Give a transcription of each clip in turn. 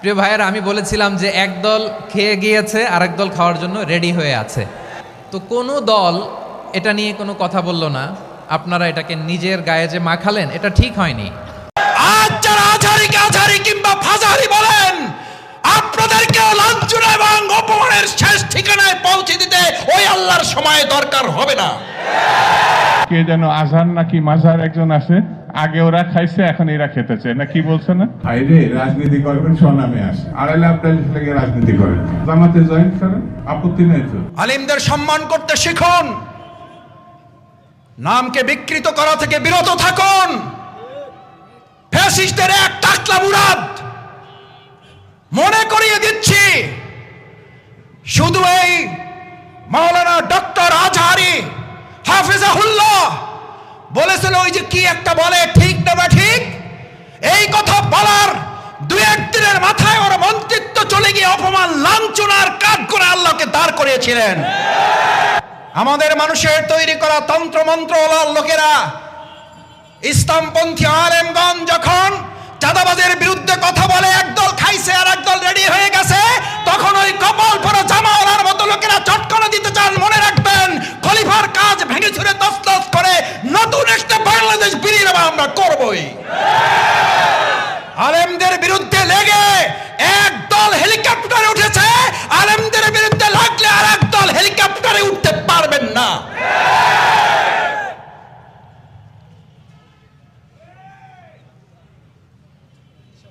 প্রিয় ভাইয়েরা, আমি বলেছিলাম যে এক দল খেয়ে গিয়েছে আর দল খাওয়ার জন্য রেডি হয়ে আছে। তো কোনো দল এটা নিয়ে কোনো কথা বলল না। আপনারা এটাকে নিজের গায়ে যে মাখালেন, এটা ঠিক হয়নি। কিংবা বলেন লাঞ্ছনা এবং শেষ ঠিকানায় পৌঁছে দিতে ওই আল্লাহর সময় দরকার হবে না। কে যেন আজহার নাকি মাজার একজন আছে আগে ওরা খাইছে এখন এরা খেতেছে। না কি বলছে না? বাইরে রাজনীতি করবেন স্বনামে আসে। আড়াইলে আপনার লেগে রাজনীতি করেন। জামাতে জয়েন করেন আপত্তি নেই তো? আলিমদের সম্মান করতে শিখুন। নামকে বিকৃত করা থেকে বিরত থাকুন। ফ্যাসিস্টের এক টাকলা মুরাদ। মনে করিয়ে দিচ্ছি শুধু এই মাওলানা ডক্টর আজহারি হাফিজাহুল্লাহ বলেছিল, ওই যে কি একটা বলে, ঠিক না বা ঠিক? এই কথা বলার দু একদিনের মাথায় ওর মন্ত্রিত্ব চলে গিয়ে অপমান, লাঞ্ছনার কাজ করে আল্লাহকে দাঁড় আমাদের মানুষের তৈরি করা তন্ত্র মন্ত্র লোকেরা। ইসলামপন্থী আলেমগণ যখন চাঁদাবাজের বিরুদ্ধে কথা বলে, একদল খাইছে আর একদল রেডি হয়ে গেছে, তখন ওই কপাল পরে জামাওয়ালার মতো লোকেরা চটকনা দিতে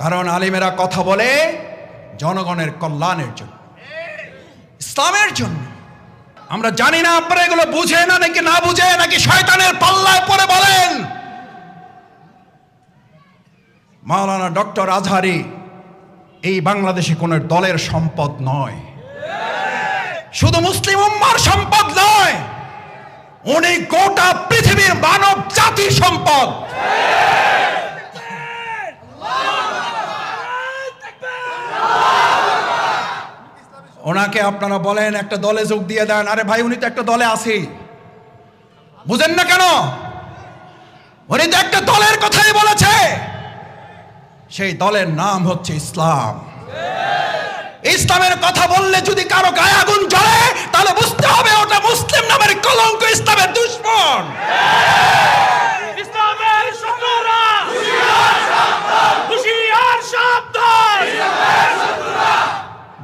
কারণ আলিমেরা কথা বলে জনগণের কল্যাণের জন্য, ইসলামের জন্য। আমরা জানি না আপনারা এগুলো বুঝে না নাকি না বুঝে, নাকি শয়তানের পাল্লায় পরে বলেন। মাওলানা ডক্টর আজহারি, এই বাংলাদেশে কোন দলের সম্পদ নয়। শুধু মুসলিম উম্মার সম্পদ নয় উনি গোটা পৃথিবীর মানব জাতির সম্পদ। ওনাকে আপনারা বলেন একটা দলে যোগ দিয়ে দেন। আরে ভাই উনি তো একটা দলে আছেই। বুঝেন না কেন? উনি তো একটা দলের কথাই বলেছে। সেই দলের নাম হচ্ছে ইসলাম। ইসলামের কথা বললে যদি কারও গায়ে আগুন জ্বলে তাহলে বুঝতে হবে ওটা মুসলিম নামের কলঙ্ক ইসলামের দুশ্মন।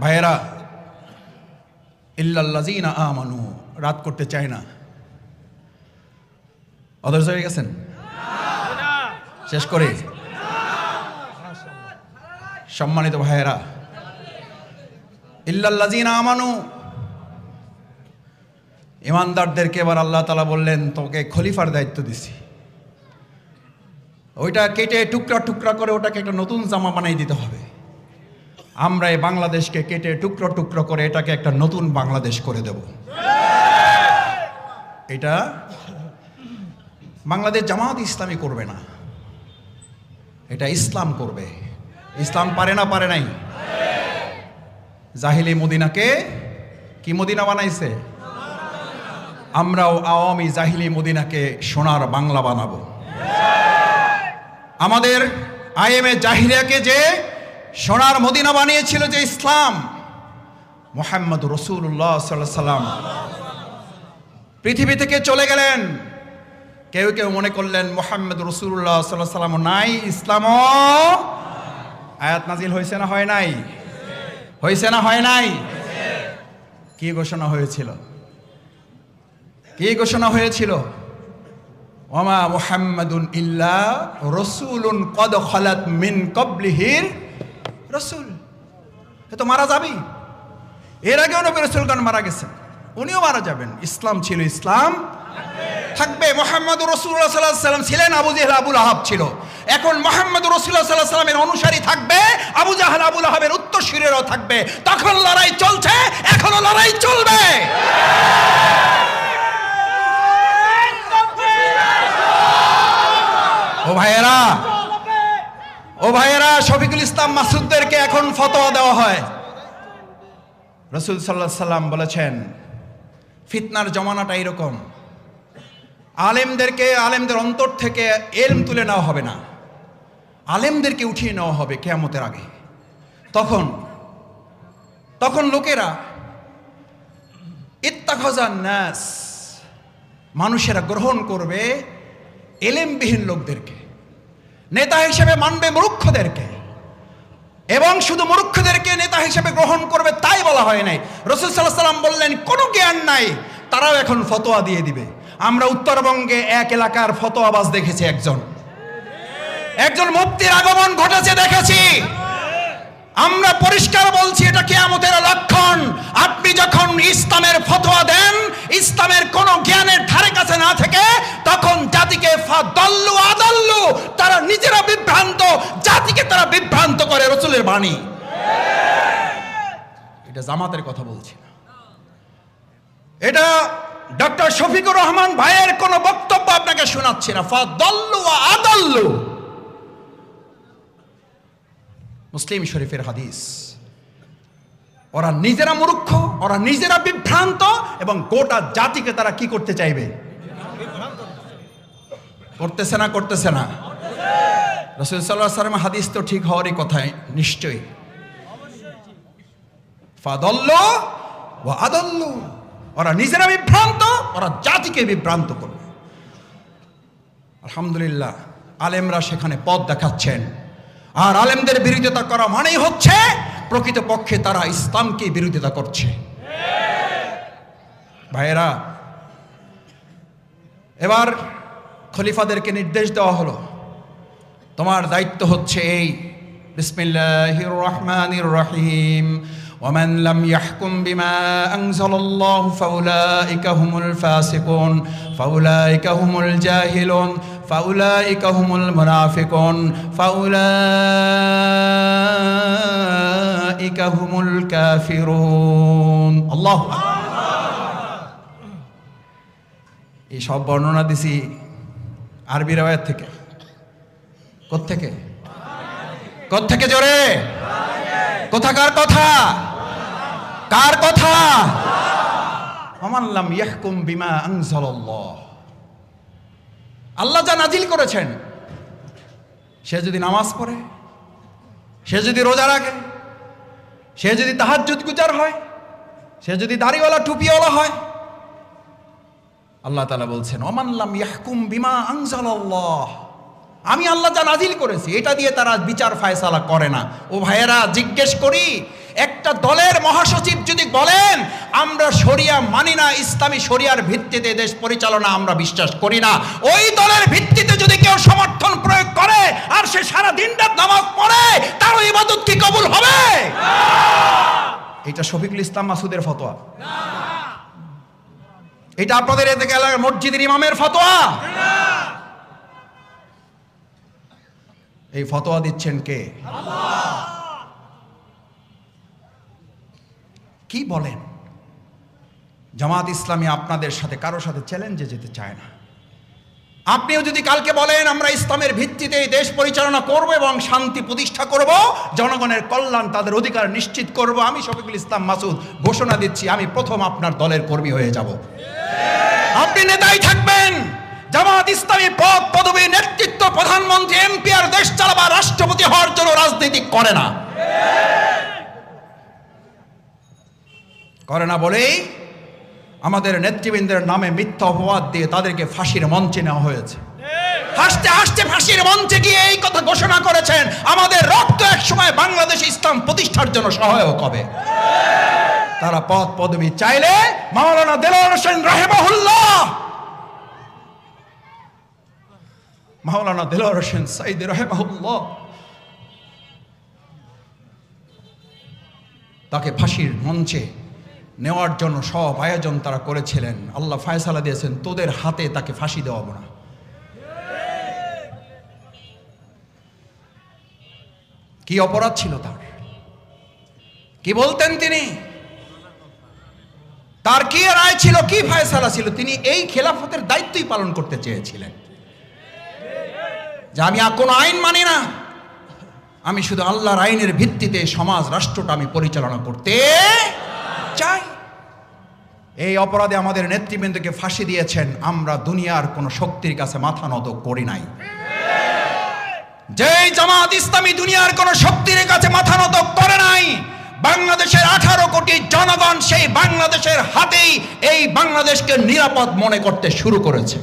ভাইয়েরা ইল্লাল্লাযিনা আমানু, রাত করতে চায় না। অদর্শ হয়ে গেছেন? শেষ করে। সম্মানিত ভাইয়েরা, ইল্লাল্লাযিনা আমানু, ইমানদারদেরকে এবার আল্লাহ তালা বললেন, তোকে খলিফার দায়িত্ব দিছি। ওইটা কেটে টুকরা টুকরা করে ওটাকে একটা নতুন জামা বানাই দিতে হবে। আমরা এই বাংলাদেশকে কেটে টুকরো টুকরো করে এটাকে একটা নতুন বাংলাদেশ করে দেব। এটা বাংলাদেশ জামাত ইসলামী করবে না। এটা ইসলাম করবে। ইসলাম পারে না, পারে নাই। জাহিলি মদিনাকে কি মদিনা বানাইছে? আমরাও আওয়ামী জাহিলি মদিনাকে সোনার বাংলা বানাবো। আমাদের আইএমএ জাহিরিয়াকে যে সোনার মদিনা বানিয়েছিল যে ইসলাম। মোহাম্মদ রসুল্লাহ সাল্লাম পৃথিবী থেকে চলে গেলেন। কেউ কেউ মনে করলেন মোহাম্মদ রসুল্লাহ সাল্লাহ সাল্লাম নাই, ইসলামও আয়াত নাজিল হয়েছে না হয় নাই? হয়েছে না হয় নাই? কি ঘোষণা হয়েছিল? কি ঘোষণা হয়েছিল? ওমা মুহাম্মাদুন ইল্লা রসুলুন কদ খালাত মিন কবলিহির রসুল এ তো মারা যাবেই। এর আগেও নবী রসুলগণ মারা গেছেন উনিও মারা যাবেন। ইসলাম ছিল ইসলাম, থাকবে মোহাম্মদ রসুল্লাহ সাল্লাহ সাল্লাম ছিলেন আবু জেহেল আবুল আহাব ছিল। এখন মোহাম্মদ রসুল্লাহ সাল্লাহ সাল্লামের অনুসারী থাকবে, আবু জাহাল আবুল আহাবের উত্তরসূরিরাও থাকবে। তখন লড়াই চলছে, এখনও লড়াই চলবে। ও ভাইয়েরা ও ভাইয়েরা, শফিকুল ইসলাম মাসুদদেরকে এখন ফতোয়া দেওয়া হয়। রসুল সাল্লাহ সাল্লাম বলেছেন, ফিতনার জমানাটা এরকম। আলেমদেরকে, আলেমদের অন্তর থেকে এলম তুলে নেওয়া হবে না। আলেমদেরকে উঠিয়ে নেওয়া হবে কেয়ামতের আগে। তখন তখন লোকেরা ইত্তাখাজান ন্যাস মানুষেরা গ্রহণ করবে এলেমবিহীন লোকদেরকে। নেতা হিসেবে মানবে মূর্খদেরকে। এবং শুধু মূর্খদেরকে নেতা হিসেবে গ্রহণ করবে তাই বলা হয় নাই। রসুল সাল্লাহ সাল্লাম বললেন, কোনো জ্ঞান নাই, তারাও এখন ফতোয়া দিয়ে দিবে। আমরা উত্তরবঙ্গে এক এলাকার ফতোয়াবাজ দেখেছি একজন। একজন মুক্তির আগমন ঘটেছে, দেখেছি। আমরা পরিষ্কার বলছি, এটা কেয়ামতের লক্ষণ। আপনি যখন ইসলামের ফতোয়া দেন, ইসলামের কোন জ্ঞানের ধারে কাছে না থেকে, তখন জাতিকে দল্লু আদল্লু, তারা নিজেরা বিভ্রান্ত, জাতিকে তারা বিভ্রান্ত করে রসুলের বাণী। এটা জামাতের কথা বলছি না। এটা ডক্টর শফিকুর রহমান ভাইয়ের কোনো বক্তব্য আপনাকে শোনাচ্ছি না। ফা দল্লু আদল্লু। মুসলিম শরীফের হাদিস। ওরা নিজেরা মূর্খ, ওরা নিজেরা বিভ্রান্ত এবং গোটা জাতিকে তারা কি করতে চাইবে? করতেছে না করতেছে না। রসুল সাল্লাহ সাল্লাম হাদিস তো ঠিক হওয়ারই কথাই, নিশ্চয়ই। ফাদল্ল ও আদল্ল। ওরা নিজেরা বিভ্রান্ত, ওরা জাতিকে বিভ্রান্ত করবে। আলহামদুলিল্লাহ, আলেমরা সেখানে পথ দেখাচ্ছেন। আর আলেমদের বিরোধিতা করা মানেই হচ্ছে প্রকৃতপক্ষে তারা ইসলামকে বিরোধিতা করছে ভাইয়েরা এবার খলিফাদেরকে নির্দেশ দেওয়া হলো তোমার দায়িত্ব হচ্ছে এই বিসমিল্লাহির রহমানির রহিম ومن لم يحكم بما أنزل الله فأولئك هم الفاسقون فأولئك هم الجاهلون فأولئك هم المنافقون فأولئك هم الكافرون الله এই সব বর্ণনা দিছি আরবি রাওয়ায়াত থেকে কোত্থেকে কোত্থেকে জোরে কোথাকার কথা কার কথা আমাল্লাম ইয়াহকুম বিমা আনজালাল্লাহ আল্লাহ যা নাজিল করেছেন সে যদি নামাজ পড়ে সে যদি রোজা রাখে সে যদি তাহার গুজার হয়, সে যদি দাড়িওয়ালা টুপিওয়ালা হয়, আল্লাহ তালা বলছেন অমানলাম ইয়াহকুম বিমা আনজালাল্লাহ। আমি আল্লাহ যা নাজিল করেছি, এটা দিয়ে তারা বিচার ফায়সালা করে না। ও ভাইয়েরা, জিজ্ঞেস করি একটা দলের মহাসচিব যদি বলেন, আমরা শরিয়া মানি না, ইসলামী শরিয়ার ভিত্তিতে দেশ পরিচালনা আমরা বিশ্বাস করি না। ওই দলের ভিত্তিতে যদি কেউ সমর্থন প্রয়োগ করে, আর সে সারা দিন রাত নামাজ পড়ে, তার ইবাদত কি কবুল হবে? এটা শফিকুল ইসলাম মাসুদের ফতোয়া। এটা আপনাদের এতে এলাকার মসজিদের ইমামের ফতোয়া। এই ফতোয়া দিচ্ছেন কে? কি বলেন? জামাত ইসলামী আপনাদের সাথে, কারও সাথে চ্যালেঞ্জে যেতে চায় না। আপনিও যদি কালকে বলেন, আমরা ইসলামের ভিত্তিতে এই দেশ পরিচালনা করব এবং শান্তি প্রতিষ্ঠা করব, জনগণের কল্যাণ তাদের অধিকার নিশ্চিত করব, আমি শফিকুল ইসলাম মাসুদ ঘোষণা দিচ্ছি, আমি প্রথম আপনার দলের কর্মী হয়ে যাব। আপনি নেতাই থাকবেন! জামাত ইসলামী পদ পদবী নেতৃত্ব প্রধানমন্ত্রী এমপি আর দেশ চালাবা রাষ্ট্রপতি হওয়ার জন্য রাজনীতি করে না। করে না বলেই আমাদের নেতৃবৃন্দের নামে মিথ্যা অপবাদ দিয়ে তাদেরকে ফাঁসির মঞ্চে নেওয়া হয়েছে। হাসতে হাসতে ফাঁসির মঞ্চে গিয়ে এই কথা ঘোষণা করেছেন, আমাদের রক্ত এক সময় বাংলাদেশ ইসলাম প্রতিষ্ঠার জন্য সহায়ক হবে। তারা পদ পদবি চাইলে মাওলানা দেলোয়ার হোসেন রাহেমাহুল্লাহ, মাওলানা দেলোয়ার হোসেন সাইদ রাহেমাহুল্লাহ তাকে ফাঁসির মঞ্চে নেওয়ার জন্য সব আয়োজন তারা করেছিলেন। আল্লাহ ফায়সালা দিয়েছেন, তোদের হাতে তাকে ফাঁসি দেওয়াবো না। কি অপরাধ ছিল তার? কি বলতেন তিনি? তার কি রায় ছিল, কি ফায়সালা ছিল? তিনি এই খেলাফতের দায়িত্বই পালন করতে চেয়েছিলেন। যে আমি আর কোনো আইন মানি না। আমি শুধু আল্লাহর আইনের ভিত্তিতে সমাজ, রাষ্ট্রটা আমি পরিচালনা করতে চাই। এই অপরাধে আমাদের নেতৃবৃন্দকে ফাঁসি দিয়েছেন। আমরা দুনিয়ার কোনো শক্তির কাছে মাথা নত করি নাই। যেই জামাত ইসলামী দুনিয়ার কোন শক্তির কাছে মাথা নত করে নাই, বাংলাদেশের আঠারো কোটি জনগণ সেই বাংলাদেশের হাতেই এই বাংলাদেশকে নিরাপদ মনে করতে শুরু করেছে।